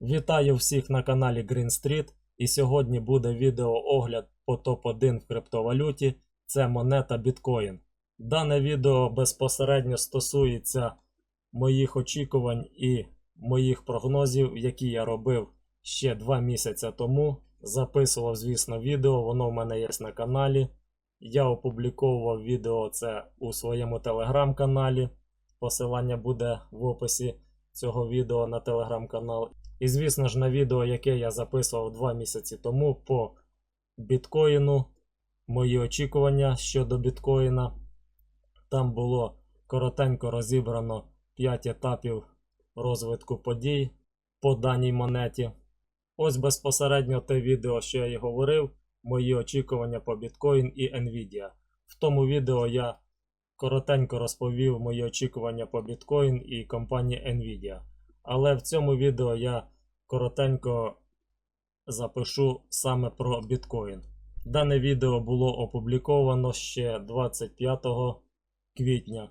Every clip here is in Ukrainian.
Вітаю всіх на каналі Green Street. І сьогодні буде відеоогляд по топ-1 в криптовалюті. Це монета Bitcoin. Дане відео безпосередньо стосується моїх очікувань і моїх прогнозів, які я робив ще 2 місяці тому. Записував, звісно, відео, воно в мене є на каналі. Я опубліковував відео це у своєму телеграм-каналі. Посилання буде в описі цього відео на телеграм-канал. І, звісно ж, на відео, яке я записував 2 місяці тому по біткоїну, мої очікування щодо біткоїна. Там було коротенько розібрано 5 етапів розвитку подій по даній монеті. Ось безпосередньо те відео, що я і говорив, мої очікування по біткоін і Nvidia. В тому відео я коротенько розповів мої очікування по біткоін і компанії Nvidia. Але в цьому відео я коротенько запишу саме про біткоін. Дане відео було опубліковано ще 25 квітня.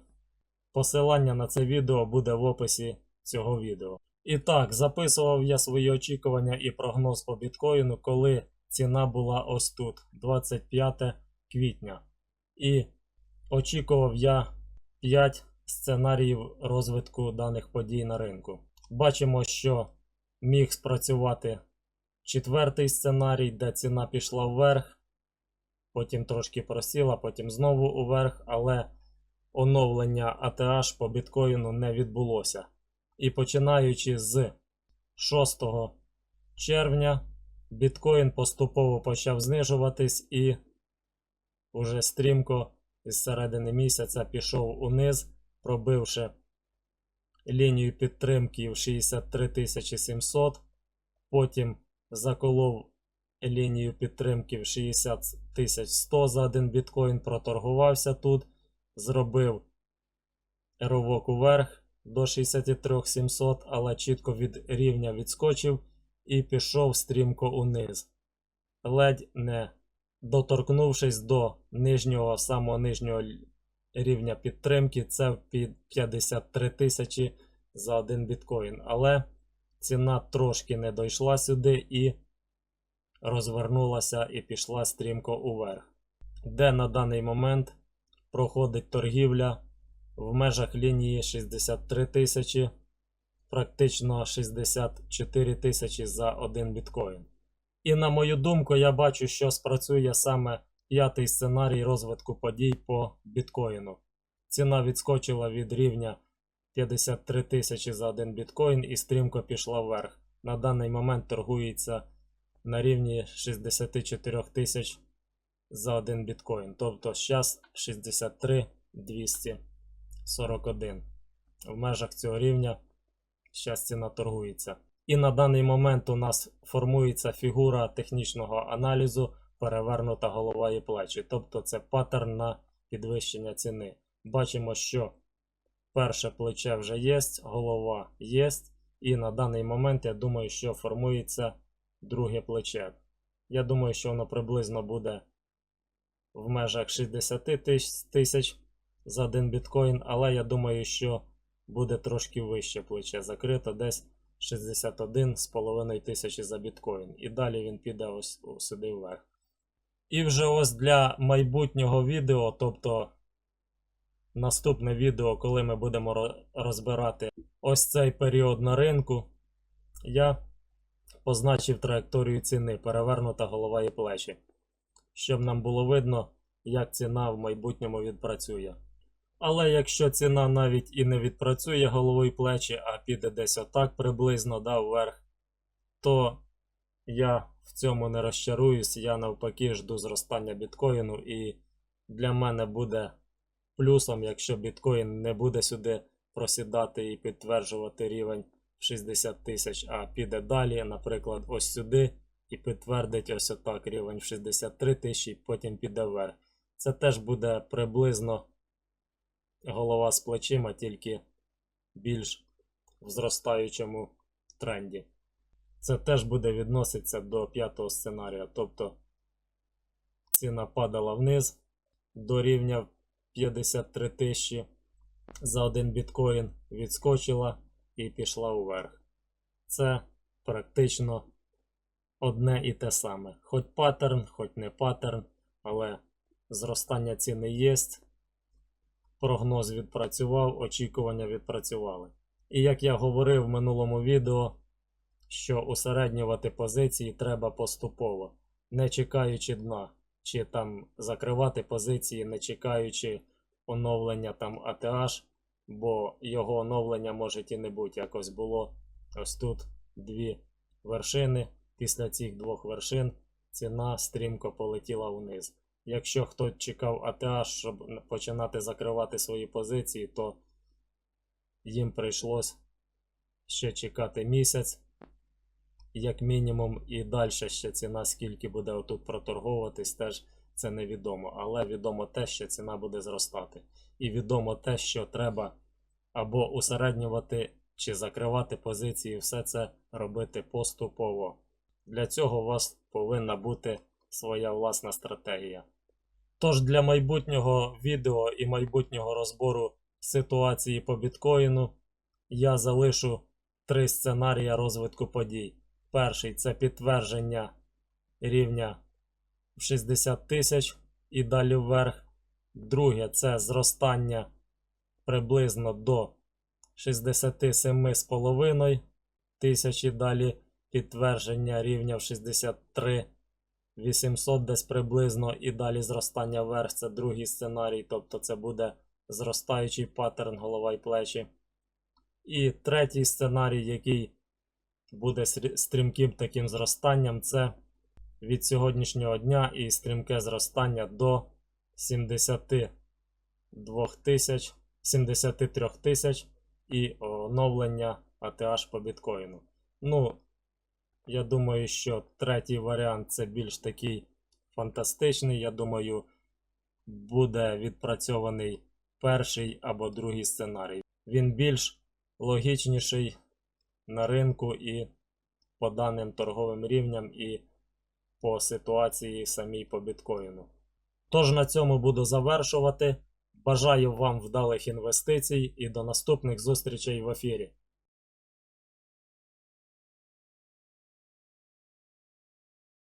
Посилання на це відео буде в описі цього відео. І так, записував я свої очікування і прогноз по біткоїну, коли ціна була ось тут, 25 квітня. І очікував я 5 сценаріїв розвитку даних подій на ринку. Бачимо, що міг спрацювати четвертий сценарій, де ціна пішла вверх, потім трошки просіла, потім знову уверх, але оновлення ATH по біткоїну не відбулося. І починаючи з 6 червня, біткоін поступово почав знижуватись і уже стрімко із середини місяця пішов униз, пробивши лінію підтримки в 63 700, потім заколов лінію підтримки в 60 100 за один біткоін, проторгувався тут, зробив ривок уверх до 63 700, але чітко від рівня відскочив і пішов стрімко униз. Ледь не доторкнувшись до нижнього самого нижнього рівня підтримки, це під 53 тисячі за один біткоін. Але ціна трошки не дійшла сюди і розвернулася і пішла стрімко уверх. Де на даний момент проходить торгівля в межах лінії 63 тисячі, практично 64 тисячі за один біткоін. І на мою думку, я бачу, що спрацює саме п'ятий сценарій розвитку подій по біткоїну. Ціна відскочила від рівня 53 тисячі за один біткоін і стрімко пішла вверх. На даний момент торгується на рівні 64 тисяч за один біткоін. Тобто зараз 63 241. В межах цього рівня зараз ціна торгується. І на даний момент у нас формується фігура технічного аналізу перевернута голова і плечі. Тобто це паттерн на підвищення ціни. Бачимо, що перше плече вже є, голова є. І на даний момент я думаю, що формується друге плече. Я думаю, що воно приблизно буде в межах 60 тисяч за один біткоін, але я думаю, що буде трошки вище плече закрито, десь 61,5 тисячі за біткоін. І далі він піде ось сюди вверх. І вже ось для майбутнього відео, тобто наступне відео, коли ми будемо розбирати ось цей період на ринку, я позначив траєкторію ціни, перевернута голова і плечі, щоб нам було видно, як ціна в майбутньому відпрацює. Але якщо ціна навіть і не відпрацює головою плечі, а піде десь отак приблизно да, вверх, то я в цьому не розчаруюсь, я навпаки жду зростання біткоїну, і для мене буде плюсом, якщо біткоін не буде сюди просідати і підтверджувати рівень 60 тисяч, а піде далі, наприклад, ось сюди, і підтвердить ось отак рівень в 63 тисячі, потім піде вверх. Це теж буде приблизно голова з плечима, тільки більш в зростаючому тренді. Це теж буде відноситися до п'ятого сценарія. Тобто ціна падала вниз до рівня 53 тисячі за один біткоін, відскочила і пішла вверх. Це практично одне і те саме. Хоч паттерн, хоч не паттерн, але зростання ціни є. Прогноз відпрацював, очікування відпрацювали. І як я говорив в минулому відео, що усереднювати позиції треба поступово, не чекаючи дна, чи там закривати позиції, не чекаючи оновлення там ATH, бо його оновлення може і не бути. Якось було ось тут дві вершини. Після цих двох вершин ціна стрімко полетіла вниз. Якщо хто чекав ATH, щоб починати закривати свої позиції, то їм прийшлось ще чекати місяць, як мінімум, і далі ще ціна, скільки буде отут проторговуватись, теж це невідомо. Але відомо те, що ціна буде зростати. І відомо те, що треба або усереднювати чи закривати позиції, все це робити поступово. Для цього у вас повинна бути своя власна стратегія. Тож для майбутнього відео і майбутнього розбору ситуації по біткоїну я залишу три сценарії розвитку подій. Перший це підтвердження рівня 60 тисяч і далі вверх. Друге це зростання приблизно до 67,5 тисяч і далі підтвердження рівня в 63 800 десь приблизно і далі зростання вверх. Це другий сценарій, тобто це буде зростаючий паттерн голова і плечі. І третій сценарій, який буде стрімким таким зростанням, це від сьогоднішнього дня і стрімке зростання до 72 тисяч, 73 тисяч і оновлення ATH по біткоїну. Ну, я думаю, що третій варіант це більш такий фантастичний. Я думаю, буде відпрацьований перший або другий сценарій. Він більш логічніший на ринку і по даним торговим рівням, і по ситуації самій по біткоїну. Тож на цьому буду завершувати. Бажаю вам вдалих інвестицій і до наступних зустрічей в ефірі.